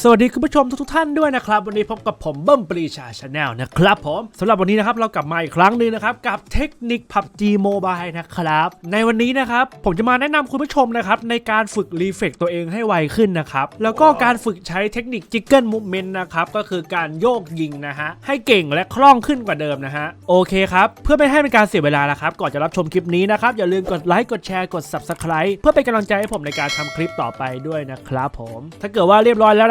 สวัสดีคุณผู้ชมทุกๆท่านด้วยนะครับ วันนี้พบกับผมเบิ้มปรีชาชาแนลนะครับผมสำหรับวันนี้นะครับเรากลับมาอีกครั้งหนึ่งนะครับ กับเทคนิค PUBG Mobile นะครับ ในวันนี้นะครับ ผมจะมาแนะนำคุณผู้ชมนะครับ ในการฝึกรีเฟกตัวเองให้ไวขึ้นนะครับ แล้วก็การฝึกใช้เทคนิค Jiggle Movement นะครับ ก็คือการโยกยิงนะฮะ ให้เก่งและคล่องขึ้นกว่าเดิมนะฮะโอเคครับ เพื่อไม่ให้เป็นการเสียเวลานะครับก่อนจะรับชมคลิปนี้นะครับอย่าลืมกดไลค์กดแชร์กด Subscribe เพื่อเป็นกำลังใจให้ผมในการทำคลิปต่อไปด้วยนะครับผมถ้าเกิดว่าเรียบร้อยแล้ว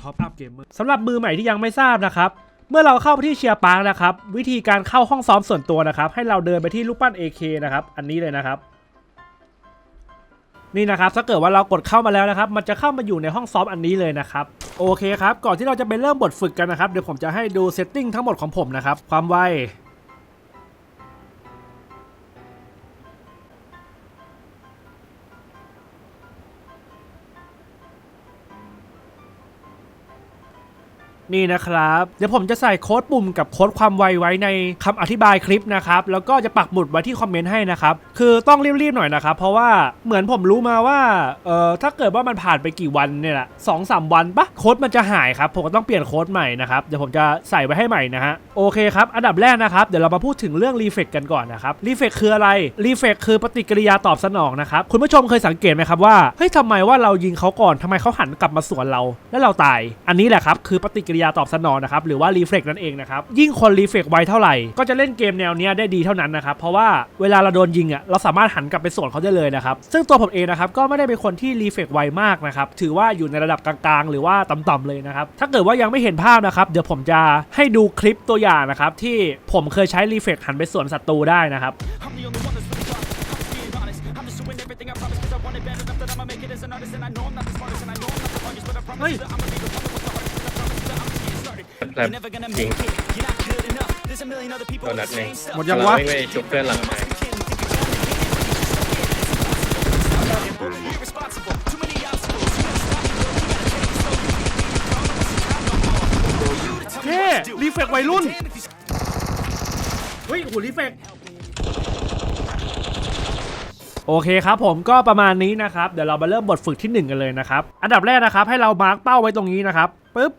Top Up Gamer สำหรับมือใหม่ที่ยังไม่ทราบนะครับ เมื่อเราเข้าไปที่เชียร์ปาร์คนะครับ วิธีการเข้าห้องซ้อมส่วนตัวนะครับ ให้เราเดินไปที่รูปปั้น AK นะครับ อันนี้เลยนะครับ นี่นะครับถ้าเกิดว่าเรากดเข้ามาแล้วนะครับ มันจะเข้ามาอยู่ในห้องซ้อมอันนี้เลยนะครับ โอเคครับ ก่อนที่เราจะไปเริ่มบทฝึกกันนะครับ เดี๋ยวผมจะให้ดูเซตติ้งทั้งหมดของผมนะครับ ความไว นี่นะครับ เดี๋ยวผมจะใส่โค้ดปุ่มกับโค้ดความไวไว้ในคำอธิบายคลิปนะครับแล้วก็จะปักหมุดไว้ที่คอมเมนต์ให้นะครับคือต้องรีบๆหน่อยนะครับเพราะว่าเหมือนผมรู้มาว่าเอ่อถ้าเกิดว่ามันผ่านไปกี่วันเนี่ยแหละสองสามวันปะโค้ดมันจะหายครับผมก็ต้องเปลี่ยนโค้ดใหม่นะครับเดี๋ยวผมจะใส่ไว้ให้ใหม่นะฮะโอเคครับอันดับแรกนะครับเดี๋ยวเรามาพูดถึงเรื่องรีเฟกกันก่อนนะครับรีเฟกคืออะไรรีเฟกคือปฏิกิริยาตอบสนองนะครับคุณผู้ชมเคยสังเกตไหมครับว่าเฮ้ยทำไมว่าเรายิงเขาก่อนทำไมเขาหันกลับมาสวนเรา แล้วเราตาย อันนี้แหละครับคือปฏิกิริยายาตอบสนองนะครับหรือว่ารีเฟกนั่นเองนะครับยิ่งคนรีเฟกไวเท่าไหร่ก็จะเล่นเกมแนวนี้ได้ดีเท่านั้นนะครับเพราะว่าเวลาเราโดนยิงอะเราสามารถหันกลับไปสวนเขาได้เลยนะครับซึ่งตัวผมเองนะครับก็ไม่ได้เป็นคนที่รีเฟกไวมากนะครับถือว่าอยู่ในระดับกลางๆ หรือว่าต่ำๆเลยนะครับถ้าเกิดว่ายังไม่เห็นภาพนะครับเดี๋ยวผมจะให้ดูคลิปตัวอย่างนะครับที่ผมเคยใช้รีเฟกหันไปสวนศัตรูได้นะครับ I'm the only There's a million other people โด with นั the ทเอง same stuff. หมดยังเราวะ ไม่ไปชุบเพื่อนหลังหาย You can't think you're gonna make it, but you just don't get it. It's impossible. Stop being irresponsible. Too many obstacles. You gotta stop it, bro. You gotta take it slow. You can't be wrong unless you try no more. Who are you to tell me เท่ what to do? รีเฟกวัยรุ่น Damn if you เฮ้ยหูรีเฟกโอเคครับผมก็ประมาณนี้นะครับ เดี๋ยวเรามาเริ่มบทฝึกที่ 1 กันเลยนะครับ อันดับแรกนะครับให้เรามาร์กเป้าไว้ตรงนี้นะครับปึ๊บ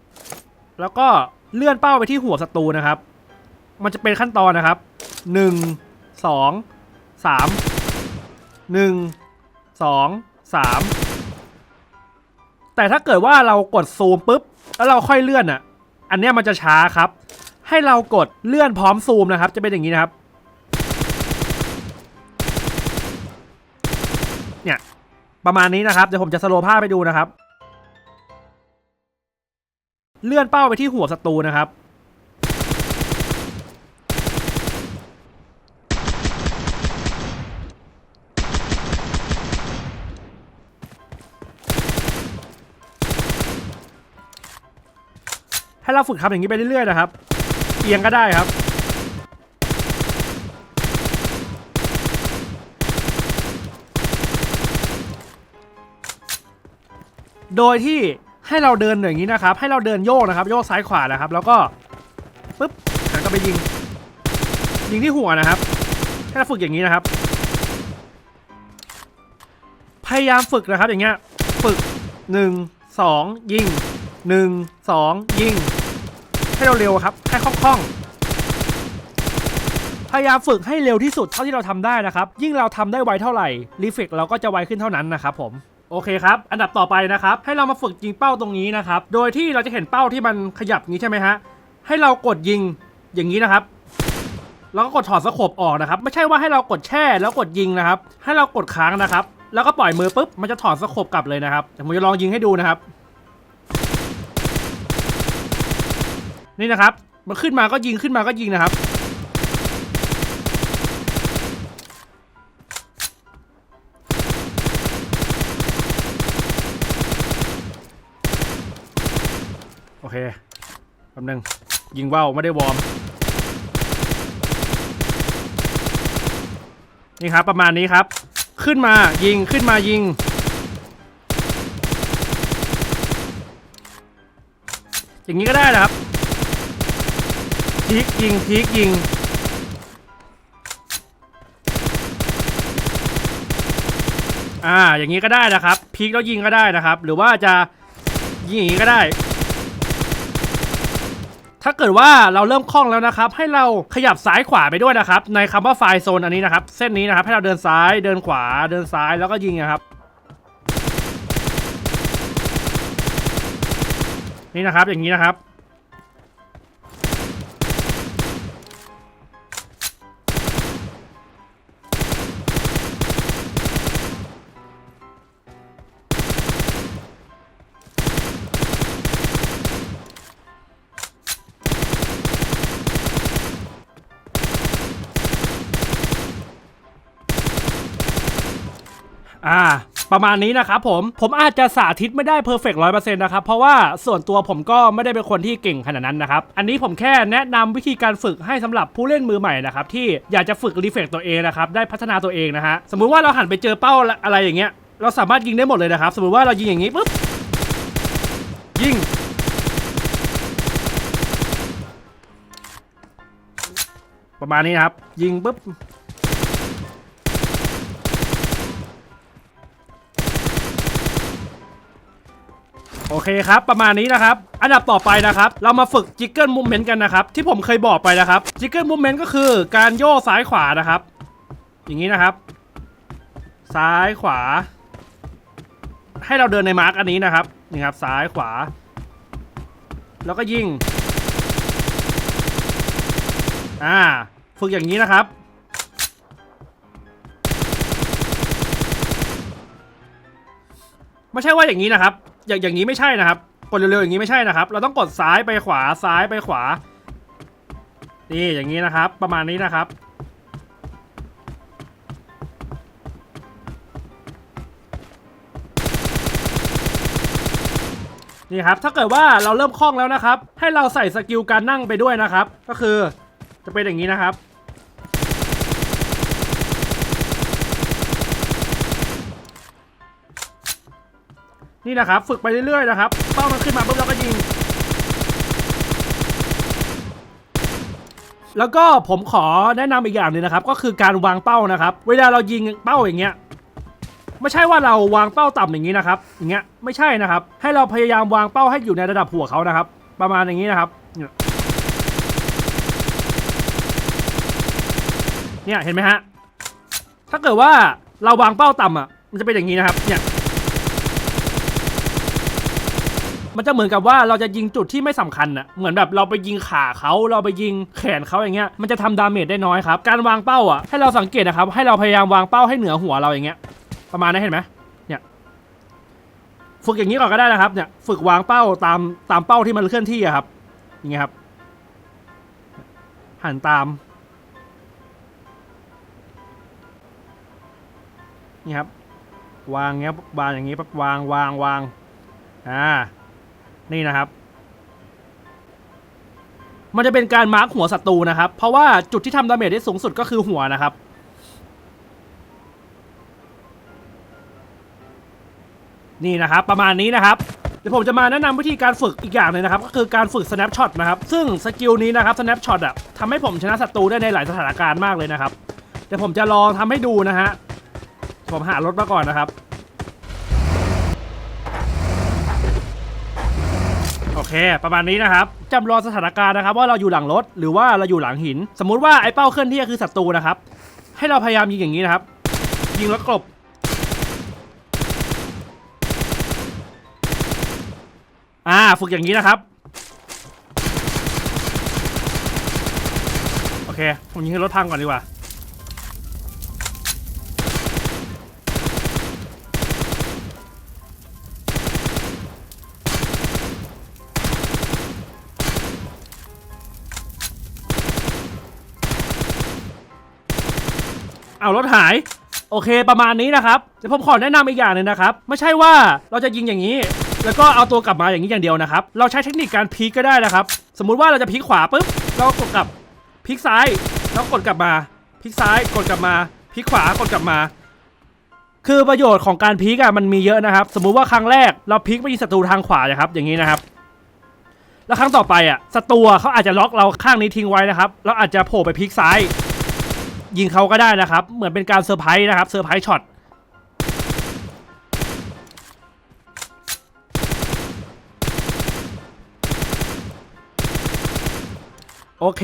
แล้วก็เลื่อนเป้าไปที่หัวศัตรูนะครับ มันจะเป็นขั้นตอนนะครับ 1 2 3 1 2 3 แต่ถ้าเกิดว่าเรากดซูมปุ๊บ แล้วเราค่อยเลื่อนอะ อันเนี้ยมันจะช้าครับ ให้เรากดเลื่อนพร้อมซูมนะครับ จะเป็นอย่างนี้นะครับ เนี่ย ประมาณนี้นะครับ เดี๋ยวผมจะสโลว์ภาพไปดูนะครับ เลื่อนเป้าไปที่หัวศัตรูนะครับ ให้เราฝึกทำอย่างนี้ไปเรื่อยๆนะครับ เอียงก็ได้ครับโดยที่ ให้เราเดินอย่างนี้นะครับ ให้เราเดินโยกนะครับ โยกซ้ายขวานะครับ แล้วก็ปึ๊บหันกลับไปยิง ยิงที่หัวนะครับให้เราฝึกอย่างนี้นะครับ พยายามฝึกนะครับ อย่างเงี้ย ฝึกหนึ่งสองยิงหนึ่งสองยิง ให้เราเร็วครับ ให้คล่องๆ พยายามฝึกให้เร็วที่สุดเท่าที่เราทำได้นะครับ ยิ่งเราทำได้ไวเท่าไหร่รีเฟกเราก็จะไวขึ้นเท่านั้นนะครับผม โอเคครับ อันดับต่อไปนะครับ ให้เรามาฝึกยิงเป้าตรงนี้นะครับ โดยที่เราจะเห็นเป้าที่มันขยับอย่างนี้ใช่ไหมฮะ ให้เรากดยิงอย่างนี้นะครับ แล้วก็กดถอดสโคปออกนะครับ ไม่ใช่ว่าให้เรากดแช่แล้วกดยิงนะครับ ให้เรากดค้างนะครับ แล้วก็ปล่อยมือปุ๊บ มันจะถอดสโคปกลับเลยนะครับเดี๋ยวผมจะลองยิงให้ดูนะครับ นี่นะครับ มันขึ้นมาก็ยิงขึ้นมาก็ยิงนะครับ เคแป๊บนึง ยิงว่าวไม่ได้วอร์ม นี่ครับประมาณนี้ครับ ขึ้นมายิงขึ้นมายิง อย่างนี้ก็ได้นะครับพีกยิงพีกยิงอ่าอย่างนี้ก็ได้นะครับพีกแล้วยิงก็ได้นะครับ หรือว่าจะยิงอย่างนี้ก็ได้ ถ้าเกิดว่าเราเริ่มคล่องแล้วนะครับ ให้เราขยับซ้ายขวาไปด้วยนะครับ ในคำว่าไฟโซนอันนี้นะครับ เส้นนี้นะครับให้เราเดินซ้ายเดินขวาเดินซ้ายแล้วก็ยิงนะครับนี่นะครับอย่างนี้นะครับ อ่า ประมาณนี้นะครับผม ผมอาจจะสาธิตไม่ได้เพอร์เฟกต์ร้อยเปอร์เซ็นต์นะครับ เพราะว่าส่วนตัวผมก็ไม่ได้เป็นคนที่เก่งขนาดนั้นนะครับ อันนี้ผมแค่แนะนำวิธีการฝึกให้สำหรับผู้เล่นมือใหม่นะครับ ที่อยากจะฝึกรีเฟกตัวเองนะครับ ได้พัฒนาตัวเองนะฮะ สมมุติว่าเราหันไปเจอเป้าอะไรอย่างเงี้ย เราสามารถยิงได้หมดเลยนะครับ สมมุติว่าเรายิงอย่างนี้ปุ๊บ ยิง ประมาณนี้นครับ ยิงปุ๊บ โอเคครับ ประมาณนี้นะครับ อันดับต่อไปนะครับ เรามาฝึกจิกเกิลมูเมนต์กันนะครับ ที่ผมเคยบอกไปนะครับจิกเกิลมูเมนต์ก็คือการโยกซ้ายขวานะครับ อย่างนี้นะครับ ซ้ายขวา ให้เราเดินในมาร์กอันนี้นะครับนี่ครับซ้ายขวา แล้วก็ยิงอ่าฝึกอย่างนี้นะครับไม่ใช่ว่าอย่างนี้นะครับ อย่างอย่างนี้ไม่ใช่นะครับ กดเร็วๆอย่างนี้ไม่ใช่นะครับ เราต้องกดซ้ายไปขวาซ้ายไปขวา นี่อย่างนี้นะครับ ประมาณนี้นะครับ นี่ครับ ถ้าเกิดว่าเราเริ่มคล่องแล้วนะครับ ให้เราใส่สกิลการนั่งไปด้วยนะครับ ก็คือจะเป็นอย่างนี้นะครับ นี่นะครับ ฝึกไปเรื่อยๆนะครับเป้ามันขึ้นมาปุ๊บเราก็ยิง แล้วก็ผมขอแนะนำอีกอย่างหนึ่งนะครับ ก็คือการวางเป้านะครับ เวลาเรายิงเป้าอย่างเงี้ยไม่ใช่ว่าเราวางเป้าต่ำอย่างนี้นะครับ อย่างเงี้ยไม่ใช่นะครับ ให้เราพยายามวางเป้าให้อยู่ในระดับหัวเขานะครับ ประมาณอย่างนี้นะครับเนี่ยเนี่ยเห็นไหมฮะถ้าเกิดว่าเราวางเป้าต่ำอะมันจะเป็นอย่างนี้นะครับเนี่ย มันจะเหมือนกับว่าเราจะยิงจุดที่ไม่สำคัญอะเหมือนแบบเราไปยิงขาเขาเราไปยิงแขนเขาอย่างเงี้ยมันจะทำดาเมจได้น้อยครับการวางเป้าอะให้เราสังเกตนะครับให้เราพยายามวางเป้าให้เหนือหัวเราอย่างเงี้ยประมาณนั้นเห็นไหมเนี่ยฝึกอย่างนี้ก่อนก็ได้นะครับเนี่ยฝึกวางเป้าตามตามเป้าที่มันเคลื่อนที่อะครับอย่างเงี้ยครับหันตามนี่ครับวางเงี้ยวางอย่างงี้ปั๊บวางวางวางอ่า นี่นะครับ มันจะเป็นการมาร์คหัวศัตรูนะครับ เพราะว่าจุดที่ทำดาเมจได้สูงสุดก็คือหัวนะครับ นี่นะครับ ประมาณนี้นะครับเดี๋ยวผมจะมาแนะนำวิธีการฝึกอีกอย่างหนึงนะครับ ก็คือการฝึก snapshot นะครับ ซึ่งสกิลนี้นะครับ snapshot อะทำให้ผมชนะศัตรูได้ในหลายสถานการณ์มากเลยนะครับ เดี๋ยวผมจะลองทำให้ดูนะฮะผมหารถมาก่อนนะครับ โอเค ประมาณนี้นะครับจำลองสถานการณ์นะครับ ว่าเราอยู่หลังรถหรือว่าเราอยู่หลังหิน สมมุติว่าไอ้เป้าเคลื่อนที่คือศัตรูนะครับ ให้เราพยายามยิงอย่างนี้นะครับ ยิงแล้วกลบอ่าฝึกอย่างนี้นะครับ โอเค ผมยิงให้รถพังก่อนดีกว่า เอารถหาย โอเคประมาณนี้นะครับเดี๋ยวผมขอแนะนำอีกอย่างหนึ่งนะครับ ไม่ใช่ว่าเราจะยิงอย่างนี้ แล้วก็เอาตัวกลับมาอย่างนี้อย่างเดียวนะครับ เราใช้เทคนิคการพลิกก็ได้นะครับ สมมุติว่าเราจะพลิกขวาปุ๊บเรากดกลับพลิกซ้ายแล้วกดกลับมาพลิกซ้ายกดกลับมาพลิกขวากดกลับมา คือประโยชน์ของการพลิกอะมันมีเยอะนะครับ สมมุติว่าครั้งแรกเราพลิกไปยิงศัตรูทางขวานะครับ อย่างนี้นะครับ แล้วครั้งต่อไปอะศัตรูอะเขาอาจจะล็อกเราข้างนี้ทิ้งไว้นะครับแล้วอาจจะโผล่ไปพลิกซ้าย ยิงเขาก็ได้นะครับ เหมือนเป็นการเซอร์ไพรส์นะครับเซอร์ไพรส์ช็อตโอเค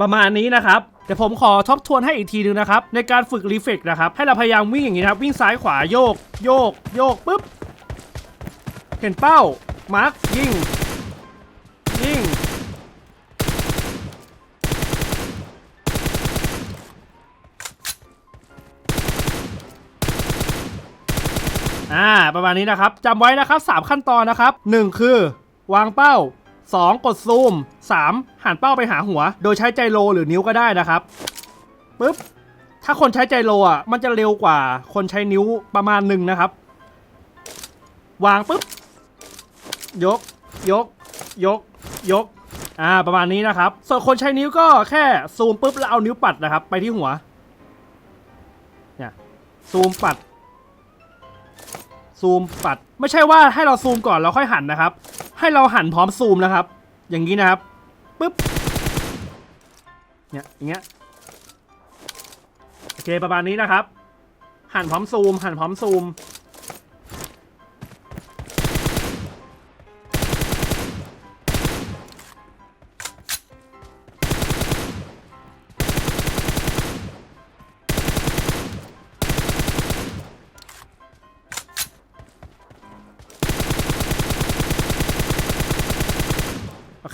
ประมาณนี้นะครับเดี๋ยวผมขอทบทวนให้อีกทีนึงนะครับ ในการฝึกรีเฟกนะครับให้เราพยายามวิ่งอย่างนี้นะครับวิ่งซ้ายขวาโยก โยก โยกปุ๊บ เห็นเป้ามาร์คยิงยิง อ่าประมาณนี้นะครับจำไว้นะครับ3ขั้นตอนนะครับ 1 คือ วางเป้า 2 กดซูม 3 หันเป้าไปหาหัว โดยใช้ใจโลหรือนิ้วก็ได้นะครับปึ๊บถ้าคนใช้ใจโลอะมันจะเร็วกว่าคนใช้นิ้วประมาณหนึ่งนะครับ วางปุ๊บยก ยก ยก ยกอ่าประมาณนี้นะครับ ส่วนคนใช้นิ้วก็แค่ซูมปุ๊บแล้วเอานิ้วปัดนะครับ ไปที่หัวเนี่ยซูมปัด ซูมปัด ไม่ใช่ว่าให้เราซูมก่อนแล้วค่อยหันนะครับ ให้เราหันพร้อมซูมนะครับ อย่างนี้นะครับปึ๊บเนี่ยอย่างเงี้ยโอเคประมาณนี้นะครับ หันพร้อมซูม หันพร้อมซูม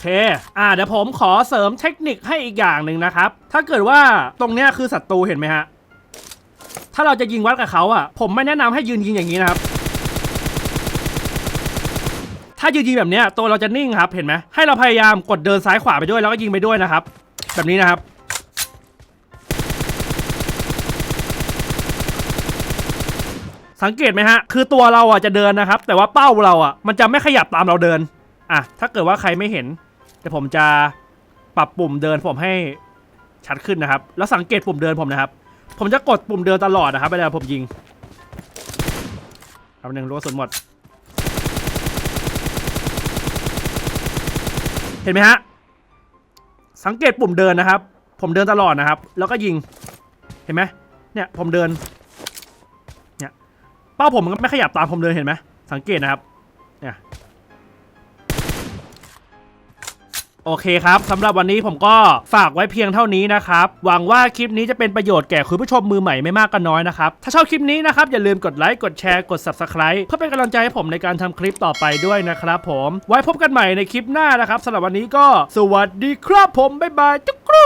เคอ่าเดี๋ยวผมขอเสริมเทคนิคให้อีกอย่างหนึ่งนะครับ ถ้าเกิดว่าตรงเนี้ยคือศัตรูเห็นไหมฮะ ถ้าเราจะยิงวัดกับเขาอะ ผมไม่แนะนำให้ยืนยิงอย่างนี้นะครับ ถ้ายืนยิงแบบเนี้ยตัวเราจะนิ่งครับ เห็นไหมให้เราพยายามกดเดินซ้ายขวาไปด้วยแล้วก็ยิงไปด้วยนะครับ แบบนี้นะครับสังเกตไหมฮะ คือตัวเราอะจะเดินนะครับ แต่ว่าเป้าเราอะ มันจะไม่ขยับตามเราเดิน อะ ถ้าเกิดว่าใครไม่เห็น เดี๋ยวผมจะปรับปุ่มเดินผมให้ชัดขึ้นนะครับ แล้วสังเกตปุ่มเดินผมนะครับ ผมจะกดปุ่มเดินตลอดนะครับเวลาผมยิงเอาหนึ่งรู้กระสุนหมด เห็นไหมฮะ สังเกตปุ่มเดินนะครับ ผมเดินตลอดนะครับ แล้วก็ยิง เห็นไหมเนี่ยผมเดิน เนี่ย เป้าผมมันก็ไม่ขยับตามผมเดินเห็นไหมสังเกตนะครับ โอเคครับสำหรับวันนี้ผมก็ฝากไว้เพียงเท่านี้นะครับหวังว่าคลิปนี้จะเป็นประโยชน์แก่คุณผู้ชมมือใหม่ไม่มากก็น้อยนะครับถ้าชอบคลิปนี้นะครับอย่าลืมกดไลค์กดแชร์กด Subscribe เพื่อเป็นกำลังใจให้ผมในการทำคลิปต่อไปด้วยนะครับผมไว้พบกันใหม่ในคลิปหน้านะครับสำหรับวันนี้ก็สวัสดีครับผมบ๊ายบายจุ๊กรู